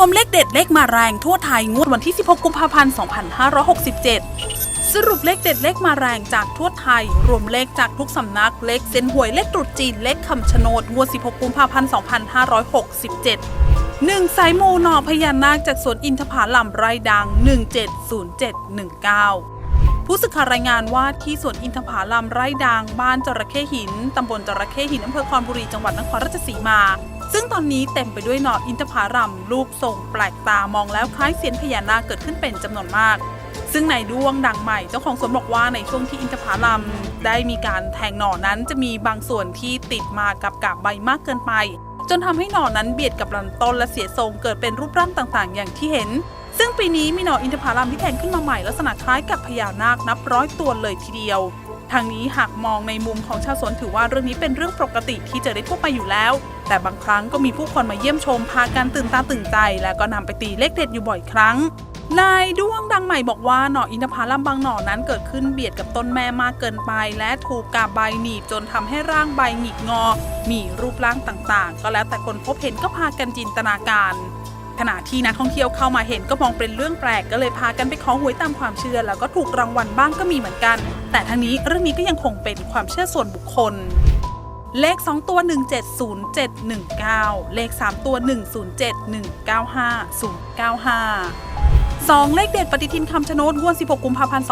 วมเลขเด็ดเลขมาแรงทั่วไทยงวดวันที่ 16 กุมภาพันธ์ 2567 สรุปเลขเด็ดเลขมาแรงจากทั่วไทย รวมเลขจากทุกสำนัก เลขเส้นหวย เลขตรุษจีน เลขคำชะโนด งวด 16 กุมภาพันธ์ 2567 1 สายมูหน่อพญานาคจากสวนอินทผลัมไร่ดัง 170719ผู้สื่อข่าวรายงานว่าที่สวนอินทผลัมไร่ดังบ้านจระเข้หิน ตำบลจระเข้หินอำเภอคอนบุรีจังหวัดนครราชสีมา ซึ่งตอนนี้เต็มไปด้วยหน่ออินทผลัมรูปทรงแปลกตามองแล้วคล้ายเสียนพญานาคเกิดขึ้นเป็นจำนวนมาก ซึ่งในดวงดังใหม่เจ้าของสวนบอกว่าในช่วงที่อินทผลัมได้มีการแทงหน่อนั้นจะมีบางส่วนที่ติดมากับกาบใบมากเกินไป จนทำให้หน่อนั้นเบียดกับลำต้นและเสียทรงเกิดเป็นรูปร่างต่างๆ อย่างที่เห็น ซึ่งปีนี้มีหน่ออินทผลัมที่แทงขึ้นมาใหม่ลักษณะคล้ายกับพญานาคนับร้อยตัวเลยทีเดียว ทางนี้หากมองในมุมของชาวสวนถือว่าเรื่องนี้เป็นเรื่องปกติที่เจะได้ทั่วไปอยู่แล้ว แต่บางครั้งก็มีผู้คนมาเยี่ยมชมพากันตื่นตาตื่นใจ และก็นำไปตีเลขเด็ดอยู่บ่อยครั้งนายด้วงดังใหม่บอกว่าหน่ออินทผลัมบางหน่อนั้นเกิดขึ้นเบียดกับต้นแม่มากเกินไป และถูกกาบใบหนีบจนทำให้ร่างใบหงิกงอ มีรูปร่างต่างๆ ก็แล้วแต่คนพบเห็นก็พากันจินตนาการ ขณะที่นักท่องเที่ยวเข้ามาเห็นก็มองเป็นเรื่องแปลกก็เลยพากันไปขอหวยตามความเชื่อ แล้วก็ถูกรางวัลบ้างก็มีเหมือนกัน แต่ทั้งนี้เรื่องนี้ก็ยังคงเป็นความเชื่อส่วนบุคคล เลข 2 ตัว 170719 เลข 3 ตัว 107195095 2 เลขเด็ดปฏิทินคำชะโนดงวด16 กุมภาพันธ์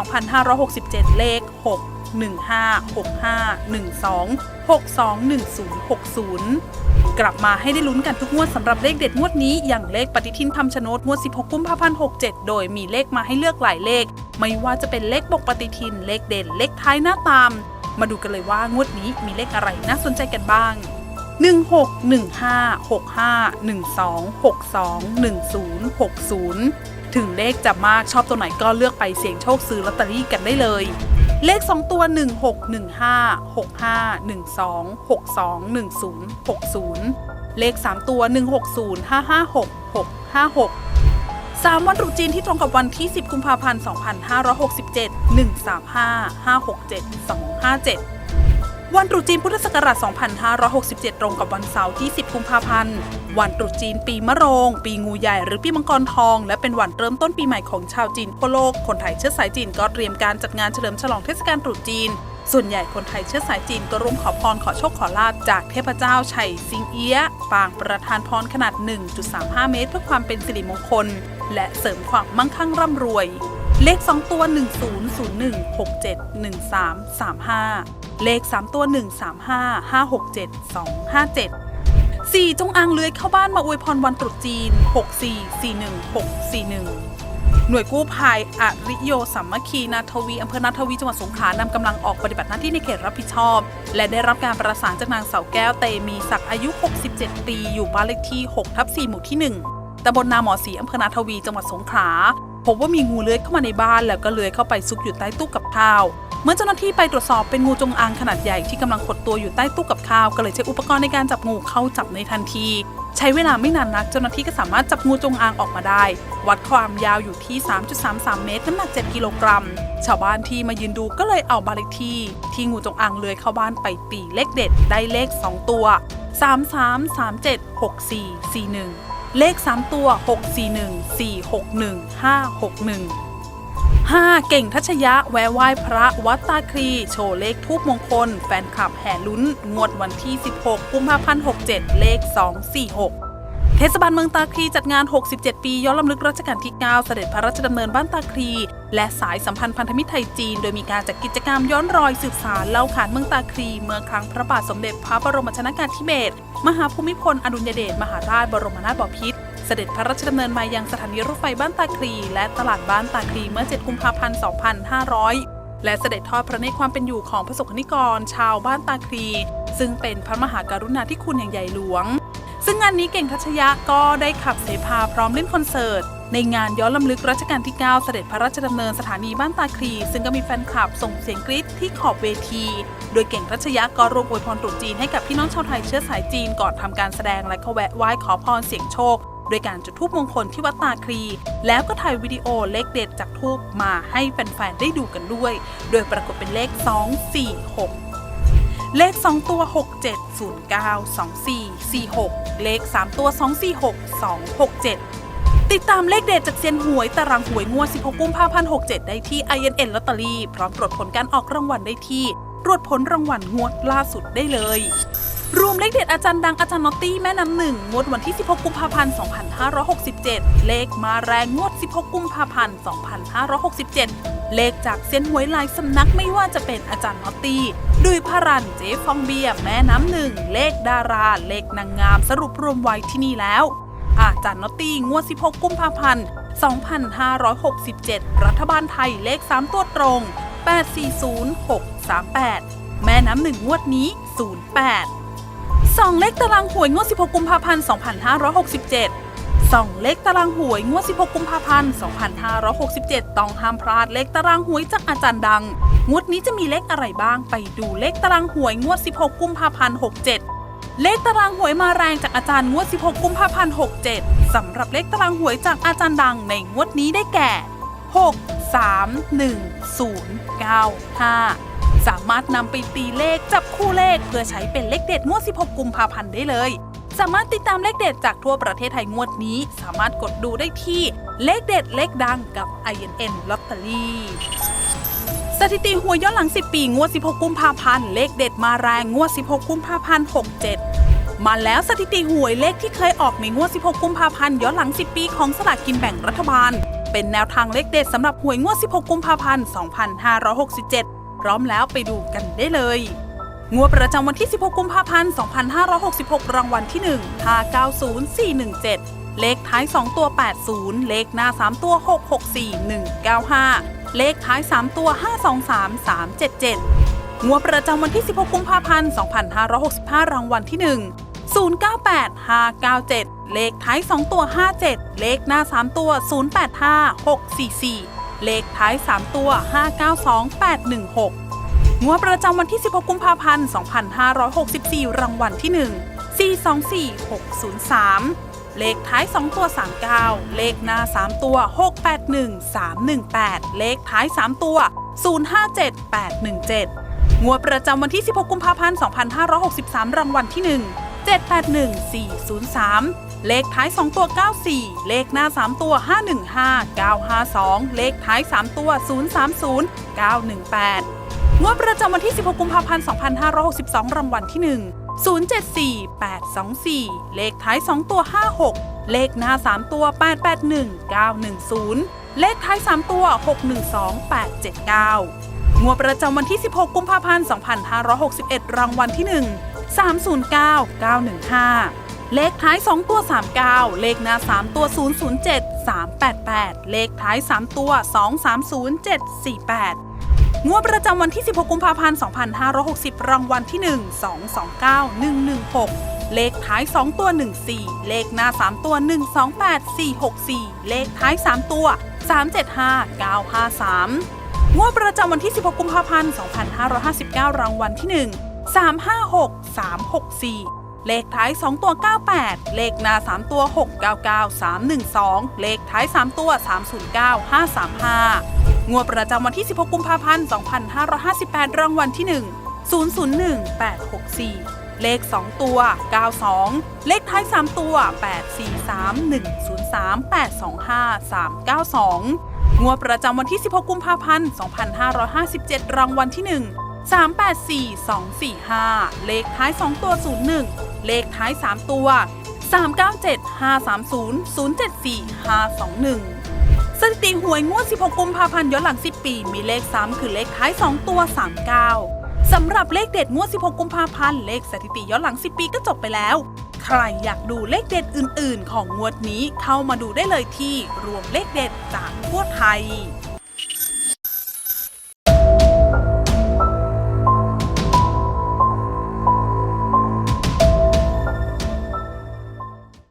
2567 เลข 6 15 65 12 62 10 60 กลับมาให้ได้ลุ้นกันทุกงวดสำหรับเลขเด็ดงวดนี้ อย่างเลขปฏิทินคำชะโนดงวด 16 กุมภาพันธ์ 67 โดยมีเลขมาให้เลือกหลายเลข ไม่ว่าจะเป็นเลขปกปฏิทิน เลขเด่น เลขท้ายหน้าตาม มาดูกันเลยว่างวดนี้มีเลขอะไรน่าสนใจกันบ้าง16 15 65 12 62 10 60 ถึงเลขจะมากชอบตัวไหนก็เลือกไปเสี่ยงโชคซื้อลอตเตอรี่กันได้เลย เลข 2 ตัว 1615 65 12 62 10 60 เลข 3 ตัว 160 556 656 3 วันตรุษจีนที่ตรงกับวันที่ 10 กุมภาพันธ์ 2567 135 567 257 วันตรุษจีนพุทธศักราช 2567 ตรงกับวันเสาร์ที่ 10 กุมภาพันธ์ วันตรุษจีนปีมะโรง ปีงูใหญ่หรือปีมังกรทอง และเป็นวันเริ่มต้นปีใหม่ของชาวจีนทั่วโลก คนไทยเชื้อสายจีนก็เตรียมการจัดงานเฉลิมฉลองเทศกาลตรุษจีน ส่วนใหญ่คนไทยเชื้อสายจีนก็ร่วมขอพรขอโชคขอลาบจากเทพเจ้าไฉซิงเอี้ยปางประธานพรขนาด 1.35 เมตร เพื่อความเป็นสิริมงคล และเสริมความมั่งคั่งร่ำรวย เลข 2 ตัว 1001671335 เลข 3 ตัว 135 567 257 4 จงอางเลื้อยเข้าบ้านมาอวยพรวันตรุษจีน 6441641 หน่วยกู้ภัยอริโยสัมมคีนาทวีอำเภอนาทวีจังหวัดสงขลานำกำลังออกปฏิบัติหน้าที่ในเขตรับผิดชอบ และได้รับการประสานจากนางเสาแก้วเตมีศักดิ์อายุ 67 ปี อยู่บ้านเลขที่6ทับ4หมู่ที่ 1ตำบลนาหมอสีอำเภอนาทวีจังหวัดสงขลา พบว่ามีงูเลื้อยเข้ามาในบ้านแล้วก็เลื้อยเข้าไปซุกอยู่ใต้ตู้กับข้าว เมื่อเจ้าหน้าที่ไปตรวจสอบเป็นงูจงอางขนาดใหญ่ที่กำลังขดตัวอยู่ใต้ตู้กับข้าวก็เลยใช้อุปกรณ์ในการจับงูเข้าจับในทันที ใช้เวลาไม่นานนักเจ้าหน้าที่ก็สามารถจับงูจงอางออกมาได้ วัดความยาวอยู่ที่ 3.33 เมตรน้ำหนัก 7 กิโลกรัม ชาวบ้านที่มายืนดูก็เลยเอาบานเลขที่ ที่งูจงอางเลื้อยเข้าบ้านไปตีเลขเด็ดได้เลข 2 ตัว 33376441 เลข 3 ตัว 641 461 561 5 เก่งทัชยะแววไหว้พระวัดตาครี โชว์เลขทูปมงคล แฟนคลับแห่ลุ้น งวดวันที่ 16 กุมภาพันธ์ 67 เลข 246 เทศบาลเมืองตาคลีจัดงาน 67 ปีย้อนลำลึกรัชกาลที่ 9 เสด็จพระราชดำเนินบ้านตาคลี และสายสัมพันธ์พันธมิตรไทยจีน โดยมีการจัดกิจกรรมย้อนรอยสืบสารเล่าขานเมืองตาคลี เมื่อครั้งพระบาทสมเด็จพระบรมชนากาธิเบศรมหาภูมิพล อดุลยเดชมหาราชบรมนาถบพิตรเสด็จพระราชดำเนินมายังสถานีรถไฟบ้านตาคลี และตลาดบ้านตาคลีเมื่อ 7 กุมภาพันธ์ 2500 และเสด็จทอดพระเนตรความเป็นอยู่ของพระสงฆ์นิกร ชาวบ้านตาคลี ซึ่งเป็นพระมหากรุณาธิคุณอย่างใหญ่หลวง ซึ่งงานนี้เก่งทัชยะก็ได้ขับเสพาพร้อมเล่นคอนเสิร์ต ในงานย้อนลำลึกรัชกาลที่ 9 เสด็จพระราชดำเนินสถานีบ้านตาคลี ซึ่งก็มีแฟนคลับส่งเสียงกรี๊ดที่ขอบเวที โดยเก่งทัชยะก็รวมอวยพรตรุษจีนให้กับพี่น้องชาวไทยเชื้อสายจีนก่อนทำการแสดงและก็แวะไหว้ขอพรเสียงโชค โดยการจุดธูปมงคลที่วัดตาคลี แล้วก็ถ่ายวิดีโอเลขเด็ดจากธูปมาให้แฟนๆได้ดูกันด้วย โดยปรากฏเป็นเลข 246 เลข 2 ตัว 67092446 เลข 3 ตัว 246 267 ติดตามเลขเด็ดจากเซียนหวยตารางหวยงวด 16 กุมภาพันธ์ 67 ได้ที่ INN ลอตเตอรี่พร้อมตรวจผลการออกรางวัลได้ที่ตรวจผลรางวัลงวดล่าสุดได้เลย รวมเลขเด็ดอาจารย์ดังอาจารย์นอตตี้แม่น้ำหนึ่งงวดวันที่ 16 กุมภาพันธ์ 2567 เลขมาแรงงวด 16 กุมภาพันธ์ 2567 เลขจากเซียนหวยหลายสำนักไม่ว่าจะเป็นอาจารย์นอตตี้ ดุยพารันเจ๊ฟองเบียร์แม่น้ำหนึ่ง เลขดารา เลขนางงามสรุปรวมไว้ที่นี่แล้ว อาจารย์นอตตี้งวด 16 กุมภาพันธ์ 2567 รัฐบาลไทยเลข 3 ตัวตรง 840638 แม่น้ำหนึ่งงวดนี้ 08สองเลขตารางหวยงวด 16 กุมภาพันธ์ 2567สองเลขตารางหวยงวด 16 กุมภาพันธ์ 2567 ต้องห้ามพลาดเลขตารางหวยจากอาจารย์ดัง งวดนี้จะมีเลขอะไรบ้างไปดูเลขตารางหวยงวด 16 กุมภาพันธ์ 67 เลขตารางหวยมาแรงจากอาจารย์งวด 16 กุมภาพันธ์ 67 สำหรับเลขตารางหวยจากอาจารย์ดังในงวดนี้ได้แก่ 6 3 1 0 9 5 สามารถนำไปตีเลขจับคู่เลขเพื่อใช้เป็นเลขเด็ดงวด 16 กุมภาพันธ์ได้เลย สามารถติดตามเลขเด็ดจากทั่วประเทศไทยงวดนี้ สามารถกดดูได้ที่เลขเด็ดเลขดังกับ INN ลอตเตอรี่ สถิติหวยย้อนหลัง 10 ปี งวด 16 กุมภาพันธ์ เลขเด็ดมาแรง งวด 16 กุมภาพันธ์ 67 มาแล้วสถิติหวยเลขที่เคยออกในงวด 16 กุมภาพันธ์ ย้อนหลัง 10 ปีของสลากกินแบ่งรัฐบาล เป็นแนวทางเลขเด็ดสำหรับหวยงวด 16 กุมภาพันธ์ 2567 พร้อมแล้วไปดูกันได้เลย งวดประจำวันที่ 16 กุมภาพันธ์ 2566 รางวัลที่ 1 590417 เลขท้าย 2 ตัว 80 เลขหน้า 3 ตัว 664195 เลขท้าย 3 ตัว 523377งวดประจำวันที่ 16 กุมภาพันธ์ 2565 รางวัลที่ 1 098597 เลขท้าย 2 ตัว 57 เลขหน้า 3 ตัว 085644 เลขท้าย 3 ตัว 592816 งวดประจำวันที่ 16 กุมภาพันธ์ 2564 รางวัลที่ 1 424603 เลขท้าย 2 ตัว 39 เลขหน้า 3 ตัว 681318 เลขท้าย 3 ตัว 057817 งวดประจำวันที่ 16 กุมภาพันธ์ 2563 รางวัลที่ 1 781403 เลขท้าย 2 ตัว 94 เลขหน้า 3 ตัว 515 952 เลขท้าย 3 ตัว 030 918 งวดประจำวันที่ 16 กุมภาพันธ์ 2562 รางวัลที่ 1 074 824 เลขท้าย 2 ตัว 56 เลขหน้า 3 ตัว 881 910 เลขท้าย 3 ตัว 612 879 งวดประจำวันที่ 16 กุมภาพันธ์ 2561 รางวัลที่ 1 309 915เลขท้าย 2 ตัว 39 เลขหน้า 3 ตัว 007 388 เลขท้าย 3 ตัว 230 748 งวดประจำวันที่ 16 กุมภาพันธ์ 2560 รางวัลที่ 1 229 116 เลขท้าย 2 ตัว 14 เลขหน้า 3 ตัว 128 464 เลขท้าย 3 ตัว 375 953 งวดประจำวันที่ 16 กุมภาพันธ์ 2559 รางวัลที่ 1 356 364เลขท้าย 2 ตัว 98 เลขหน้า 3 ตัว 699 312 เลขท้าย 3 ตัว 309 535 งวดประจำวันที่ 16 กุมภาพันธ์ 2558 รางวัลที่ 1 001 864 เลข 2 ตัว 92 เลขท้าย 3 ตัว 843 103 825 392 งวดประจำวันที่ 16 กุมภาพันธ์ 2557 รางวัลที่ 1 384 245 เลขท้าย 2 ตัว 01 เลขท้าย 3 ตัว 397 530 074 521 สถิติหวยงวด 16 กุมภาพันธ์ย้อนหลัง 10 ปี มีเลข 3 คือเลขท้าย 2 ตัว 39 สำหรับเลขเด็ดงวด 16 กุมภาพันธ์เลขสถิติย้อนหลัง 10 ปีก็จบไปแล้ว ใครอยากดูเลขเด็ดอื่น ๆ ของงวดนี้เข้ามาดูได้เลยที่รวมเลขเด็ดจากทั่วไทย